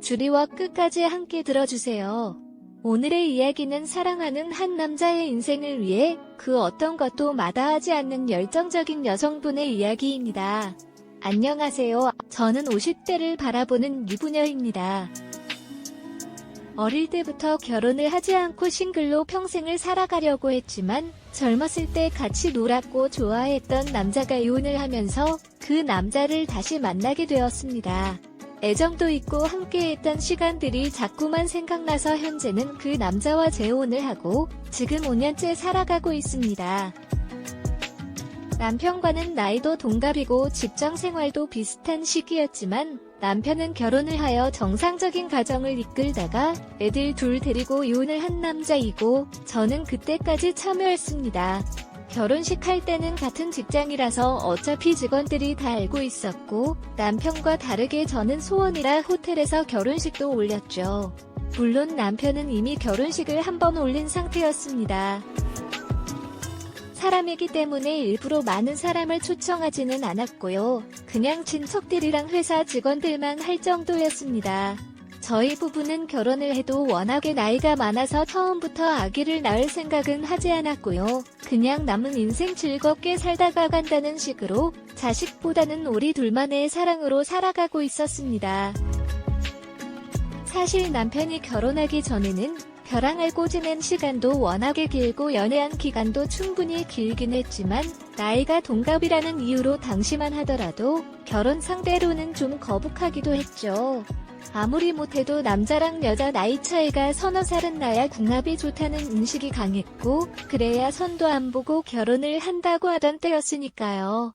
주리와 끝까지 함께 들어주세요. 오늘의 이야기는 사랑하는 한 남자의 인생을 위해 그 어떤 것도 마다하지 않는 열정적인 여성분의 이야기입니다. 안녕하세요. 저는 50대를 바라보는 유부녀입니다. 어릴 때부터 결혼을 하지 않고 싱글로 평생을 살아가려고 했지만 젊었을 때 같이 놀았고 좋아했던 남자가 이혼을 하면서 그 남자를 다시 만나게 되었습니다. 애정도 있고 함께했던 시간들이 자꾸만 생각나서 현재는 그 남자와 재혼을 하고 지금 5년째 살아가고 있습니다. 남편과는 나이도 동갑이고 직장 생활도 비슷한 시기였지만 남편은 결혼을 하여 정상적인 가정을 이끌다가 애들 둘 데리고 이혼을 한 남자이고 저는 그때까지 참여했습니다. 결혼식 할 때는 같은 직장이라서 어차피 직원들이 다 알고 있었고 남편과 다르게 저는 소원이라 호텔에서 결혼식도 올렸죠. 물론 남편은 이미 결혼식을 한 번 올린 상태였습니다. 사람이기 때문에 일부러 많은 사람을 초청하지는 않았고요. 그냥 친척들이랑 회사 직원들만 할 정도였습니다. 저희 부부는 결혼을 해도 워낙에 나이가 많아서 처음부터 아기를 낳을 생각은 하지 않았고요. 그냥 남은 인생 즐겁게 살다가 간다는 식으로 자식보다는 우리 둘만의 사랑으로 살아가고 있었습니다. 사실 남편이 결혼하기 전에는 벼랑 알고 지낸 시간도 워낙에 길고 연애한 기간도 충분히 길긴 했지만 나이가 동갑이라는 이유로 당시만 하더라도 결혼 상대로는 좀 거북하기도 했죠. 아무리 못해도 남자랑 여자 나이 차이가 서너 살은 나야 궁합이 좋다는 인식이 강했고 그래야 선도 안 보고 결혼을 한다고 하던 때였으니까요.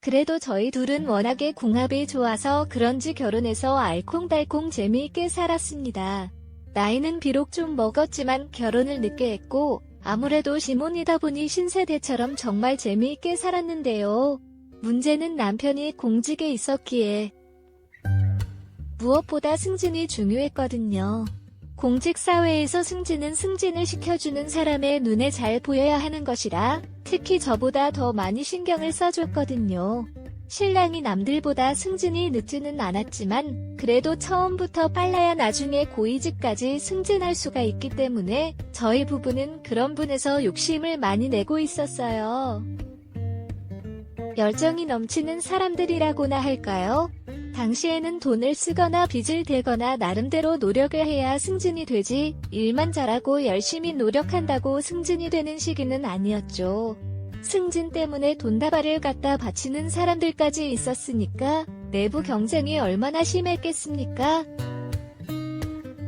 그래도 저희 둘은 워낙에 궁합이 좋아서 그런지 결혼해서 알콩달콩 재미있게 살았습니다. 나이는 비록 좀 먹었지만 결혼을 늦게 했고 아무래도 시몬이다 보니 신세대처럼 정말 재미있게 살았는데요. 문제는 남편이 공직에 있었기에 무엇보다 승진이 중요했거든요. 공직 사회에서 승진은 승진을 시켜주는 사람의 눈에 잘 보여야 하는 것이라 특히 저보다 더 많이 신경을 써줬거든요. 신랑이 남들보다 승진이 늦지는 않았지만 그래도 처음부터 빨라야 나중에 고위직까지 승진할 수가 있기 때문에 저희 부부는 그런 분에서 욕심을 많이 내고 있었어요. 열정이 넘치는 사람들이라고나 할까요? 당시에는 돈을 쓰거나 빚을 대거나 나름대로 노력을 해야 승진이 되지 일만 잘하고 열심히 노력한다고 승진이 되는 시기는 아니었죠. 승진 때문에 돈다발을 갖다 바치는 사람들까지 있었으니까 내부 경쟁이 얼마나 심했겠습니까?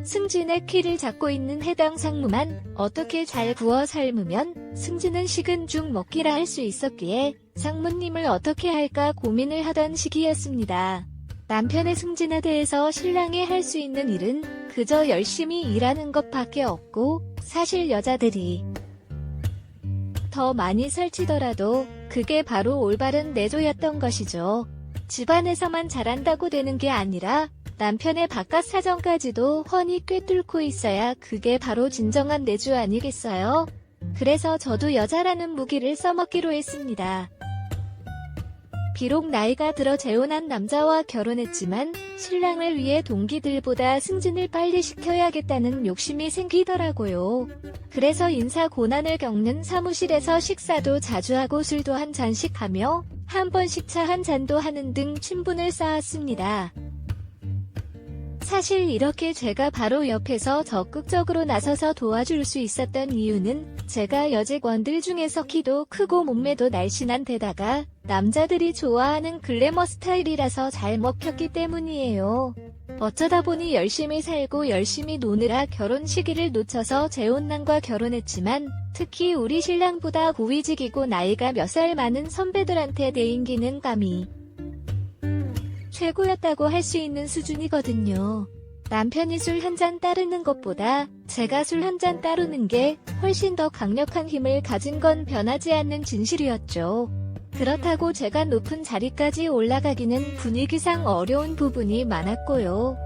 승진의 키를 잡고 있는 해당 상무만 어떻게 잘 구워 삶으면 승진은 식은 죽 먹기라 할 수 있었기에 상무님을 어떻게 할까 고민을 하던 시기였습니다. 남편의 승진에 대해서 신랑이 할 수 있는 일은 그저 열심히 일하는 것밖에 없고 사실 여자들이 더 많이 설치더라도 그게 바로 올바른 내조였던 것이죠. 집안에서만 잘한다고 되는 게 아니라 남편의 바깥 사정까지도 훤히 꿰뚫고 있어야 그게 바로 진정한 내주 아니겠어요? 그래서 저도 여자라는 무기를 써먹기로 했습니다. 비록 나이가 들어 재혼한 남자와 결혼했지만 신랑을 위해 동기들보다 승진을 빨리 시켜야겠다는 욕심이 생기더라고요. 그래서 인사 고난을 겪는 사무실에서 식사도 자주 하고 술도 한 잔씩 하며 한 번씩 차 한 잔도 하는 등 친분을 쌓았습니다. 사실 이렇게 제가 바로 옆에서 적극적으로 나서서 도와줄 수 있었던 이유는 제가 여직원들 중에서 키도 크고 몸매도 날씬한 데다가 남자들이 좋아하는 글래머 스타일이라서 잘 먹혔기 때문이에요. 어쩌다 보니 열심히 살고 열심히 노느라 결혼 시기를 놓쳐서 재혼남과 결혼했지만 특히 우리 신랑보다 고위직이고 나이가 몇 살 많은 선배들한테 내 인기는 감이 최고였다고 할 수 있는 수준이거든요. 남편이 술 한 잔 따르는 것보다 제가 술 한 잔 따르는 게 훨씬 더 강력한 힘을 가진 건 변하지 않는 진실이었죠. 그렇다고 제가 높은 자리까지 올라가기는 분위기상 어려운 부분이 많았고요.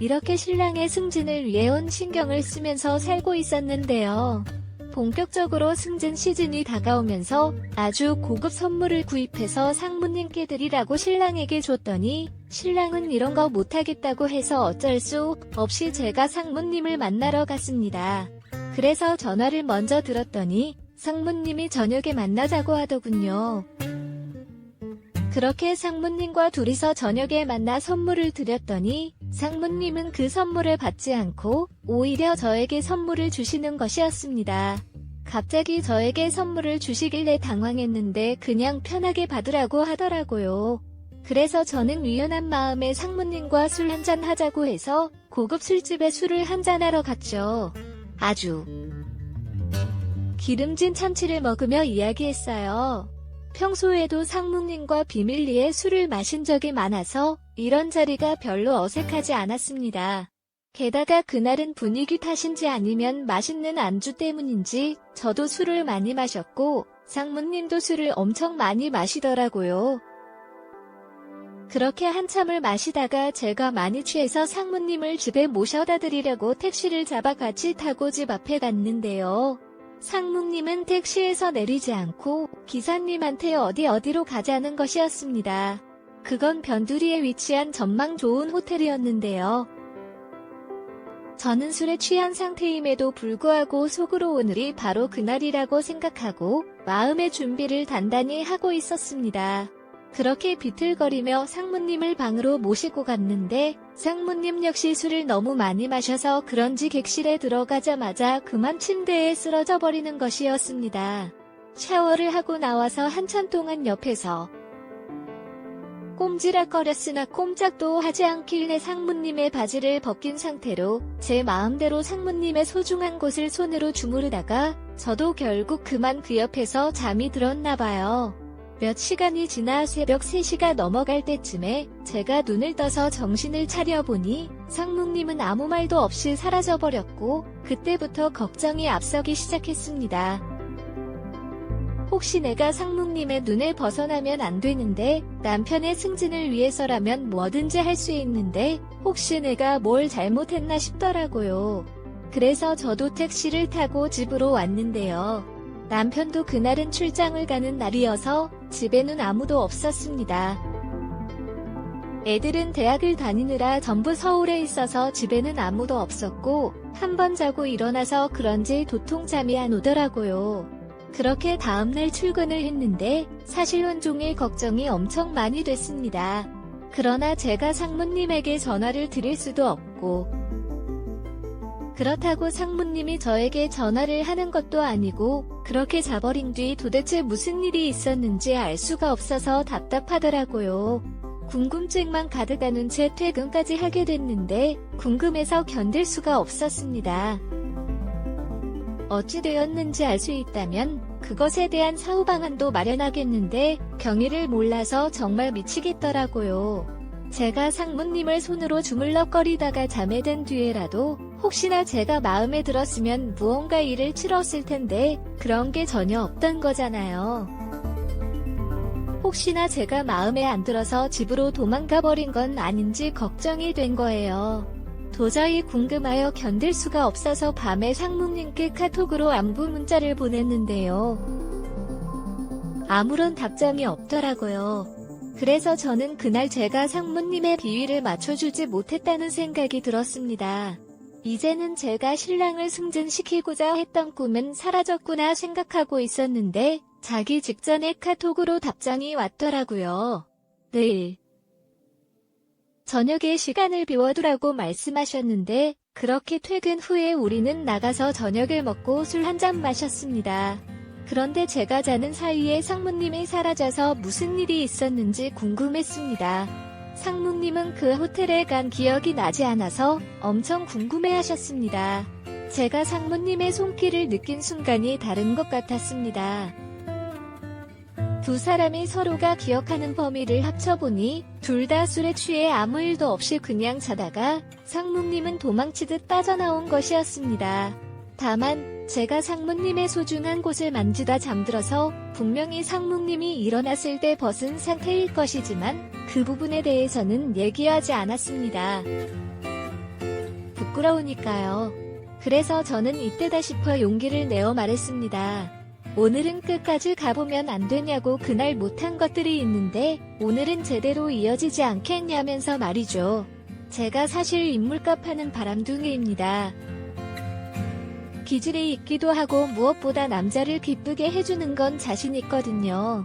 이렇게 신랑의 승진을 위해 온 신경을 쓰면서 살고 있었는데요. 본격적으로 승진 시즌이 다가오면서 아주 고급 선물을 구입해서 상무님께 드리라고 신랑에게 줬더니 신랑은 이런 거 못하겠다고 해서 어쩔 수 없이 제가 상무님을 만나러 갔습니다. 그래서 전화를 먼저 들었더니 상무님이 저녁에 만나자고 하더군요. 그렇게 상무님과 둘이서 저녁에 만나 선물을 드렸더니 상무님은 그 선물을 받지 않고 오히려 저에게 선물을 주시는 것이었습니다. 갑자기 저에게 선물을 주시길래 당황했는데 그냥 편하게 받으라고 하더라고요. 그래서 저는 유연한 마음에 상무님과 술 한잔 하자고 해서 고급 술집에 술을 한잔하러 갔죠. 아주 기름진 참치를 먹으며 이야기했어요. 평소에도 상무님과 비밀리에 술을 마신 적이 많아서 이런 자리가 별로 어색하지 않았습니다. 게다가 그날은 분위기 탓인지 아니면 맛있는 안주 때문인지 저도 술을 많이 마셨고 상무님도 술을 엄청 많이 마시더라고요. 그렇게 한참을 마시다가 제가 많이 취해서 상무님을 집에 모셔다 드리려고 택시를 잡아 같이 타고 집 앞에 갔는데요. 상무님은 택시에서 내리지 않고 기사님한테 어디 어디로 가자는 것이었습니다. 그건 변두리에 위치한 전망 좋은 호텔이었는데요. 저는 술에 취한 상태임에도 불구하고 속으로 오늘이 바로 그날이라고 생각하고 마음의 준비를 단단히 하고 있었습니다. 그렇게 비틀거리며 상무님을 방으로 모시고 갔는데 상무님 역시 술을 너무 많이 마셔서 그런지 객실에 들어가자마자 그만 침대에 쓰러져 버리는 것이었습니다. 샤워를 하고 나와서 한참 동안 옆에서 꼼지락거렸으나 꼼짝도 하지 않길래 상무님의 바지를 벗긴 상태로 제 마음대로 상무님의 소중한 곳을 손으로 주무르다가 저도 결국 그만 그 옆에서 잠이 들었나 봐요. 몇 시간이 지나 새벽 3시가 넘어갈 때쯤에 제가 눈을 떠서 정신을 차려보니 상무님은 아무 말도 없이 사라져버렸고 그때부터 걱정이 앞서기 시작했습니다. 혹시 내가 상무님의 눈을 벗어나면 안 되는데 남편의 승진을 위해서라면 뭐든지 할 수 있는데 혹시 내가 뭘 잘못했나 싶더라고요. 그래서 저도 택시를 타고 집으로 왔는데요. 남편도 그날은 출장을 가는 날이어서 집에는 아무도 없었습니다. 애들은 대학을 다니느라 전부 서울에 있어서 집에는 아무도 없었고 한 번 자고 일어나서 그런지 도통 잠이 안 오더라고요. 그렇게 다음날 출근을 했는데 사실 온종일 걱정이 엄청 많이 됐습니다. 그러나 제가 상무님에게 전화를 드릴 수도 없고 그렇다고 상무님이 저에게 전화를 하는 것도 아니고 그렇게 자버린 뒤 도대체 무슨 일이 있었는지 알 수가 없어서 답답하더라고요. 궁금증만 가득하는 채 퇴근까지 하게 됐는데 궁금해서 견딜 수가 없었습니다. 어찌 되었는지 알 수 있다면 그것에 대한 사후 방안도 마련하겠는데 경위를 몰라서 정말 미치겠더라고요. 제가 상무님을 손으로 주물럭거리다가 잠에 든 뒤에라도 혹시나 제가 마음에 들었으면 무언가 일을 치렀을 텐데 그런 게 전혀 없던 거잖아요. 혹시나 제가 마음에 안 들어서 집으로 도망가 버린 건 아닌지 걱정이 된 거예요. 도저히 궁금하여 견딜 수가 없어서 밤에 상무님께 카톡으로 안부 문자를 보냈는데요. 아무런 답장이 없더라고요. 그래서 저는 그날 제가 상무님의 비위를 맞춰주지 못했다는 생각이 들었습니다. 이제는 제가 신랑을 승진시키고자 했던 꿈은 사라졌구나 생각하고 있었는데 자기 직전에 카톡으로 답장이 왔더라고요. 내일 저녁에 시간을 비워두라고 말씀하셨는데 그렇게 퇴근 후에 우리는 나가서 저녁을 먹고 술 한 잔 마셨습니다. 그런데 제가 자는 사이에 상무님이 사라져서 무슨 일이 있었는지 궁금했습니다. 상무님은 그 호텔에 간 기억이 나지 않아서 엄청 궁금해 하셨습니다. 제가 상무님의 손길을 느낀 순간이 다른 것 같았습니다. 두 사람이 서로가 기억하는 범위를 합쳐보니 둘 다 술에 취해 아무 일도 없이 그냥 자다가 상무님은 도망치듯 빠져나온 것이었습니다. 다만 제가 상무님의 소중한 곳을 만지다 잠들어서 분명히 상무님이 일어났을 때 벗은 상태일 것이지만 그 부분에 대해서는 얘기하지 않았습니다. 부끄러우니까요. 그래서 저는 이때다 싶어 용기를 내어 말했습니다. 오늘은 끝까지 가보면 안 되냐고 그날 못한 것들이 있는데 오늘은 제대로 이어지지 않겠냐면서 말이죠. 제가 사실 인물값 하는 바람둥이입니다. 기질이 있기도 하고 무엇보다 남자를 기쁘게 해주는 건 자신 있거든요.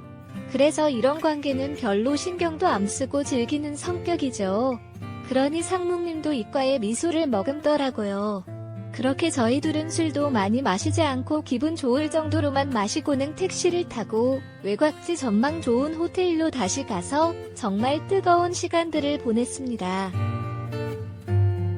그래서 이런 관계는 별로 신경도 안 쓰고 즐기는 성격이죠. 그러니 상묵님도 이과에 미소를 머금더라고요. 그렇게 저희 둘은 술도 많이 마시지 않고 기분 좋을 정도로만 마시고는 택시를 타고 외곽지 전망 좋은 호텔로 다시 가서 정말 뜨거운 시간들을 보냈습니다.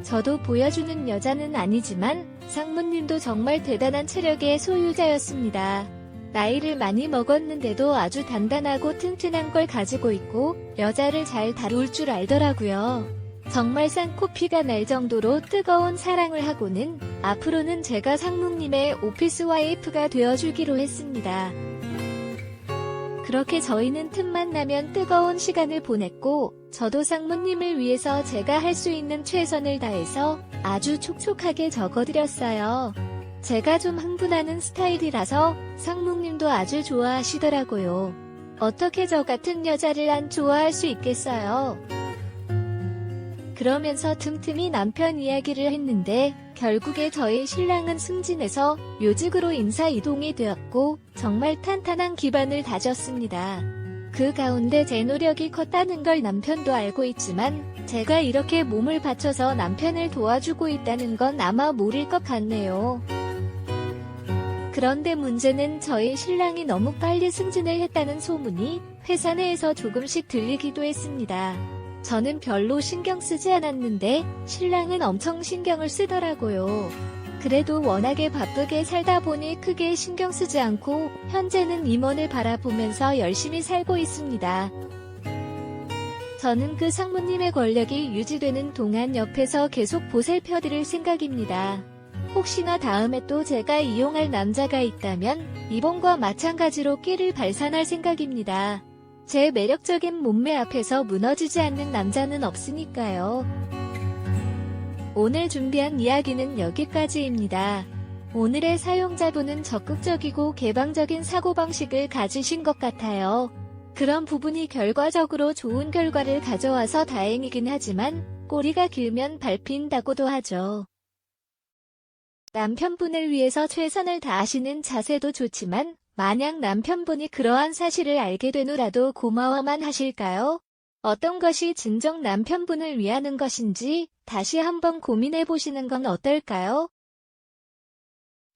저도 보여주는 여자는 아니지만 상무님도 정말 대단한 체력의 소유자였습니다. 나이를 많이 먹었는데도 아주 단단하고 튼튼한 걸 가지고 있고 여자를 잘 다룰 줄 알더라고요. 정말 쌍코피가 날 정도로 뜨거운 사랑을 하고는 앞으로는 제가 상묵님의 오피스 와이프가 되어주기로 했습니다. 그렇게 저희는 틈만 나면 뜨거운 시간을 보냈고 저도 상무님을 위해서 제가 할 수 있는 최선을 다해서 아주 촉촉하게 적어드렸어요. 제가 좀 흥분하는 스타일이라서 상묵님도 아주 좋아하시더라고요. 어떻게 저 같은 여자를 안 좋아할 수 있겠어요? 그러면서 틈틈이 남편 이야기를 했는데 결국에 저희 신랑은 승진해서 요직으로 인사 이동이 되었고 정말 탄탄한 기반을 다졌습니다. 그 가운데 제 노력이 컸다는 걸 남편도 알고 있지만 제가 이렇게 몸을 바쳐서 남편을 도와주고 있다는 건 아마 모를 것 같네요. 그런데 문제는 저희 신랑이 너무 빨리 승진을 했다는 소문이 회사 내에서 조금씩 들리기도 했습니다. 저는 별로 신경 쓰지 않았는데 신랑은 엄청 신경을 쓰더라고요. 그래도 워낙에 바쁘게 살다 보니 크게 신경 쓰지 않고 현재는 임원을 바라보면서 열심히 살고 있습니다. 저는 그 상무님의 권력이 유지되는 동안 옆에서 계속 보살펴드릴 생각입니다. 혹시나 다음에 또 제가 이용할 남자가 있다면 이번과 마찬가지로 끼를 발산할 생각입니다. 제 매력적인 몸매 앞에서 무너지지 않는 남자는 없으니까요. 오늘 준비한 이야기는 여기까지입니다. 오늘의 사용자분은 적극적이고 개방적인 사고방식을 가지신 것 같아요. 그런 부분이 결과적으로 좋은 결과를 가져와서 다행이긴 하지만 꼬리가 길면 밟힌다고도 하죠. 남편분을 위해서 최선을 다하시는 자세도 좋지만 만약 남편분이 그러한 사실을 알게 되노라도 고마워만 하실까요? 어떤 것이 진정 남편분을 위하는 것인지 다시 한번 고민해 보시는 건 어떨까요?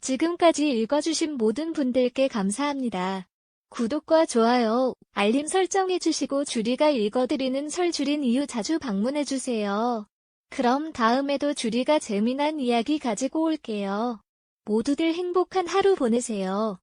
지금까지 읽어주신 모든 분들께 감사합니다. 구독과 좋아요, 알림 설정해 주시고 주리가 읽어드리는 설주린 이유 자주 방문해 주세요. 그럼 다음에도 주리가 재미난 이야기 가지고 올게요. 모두들 행복한 하루 보내세요.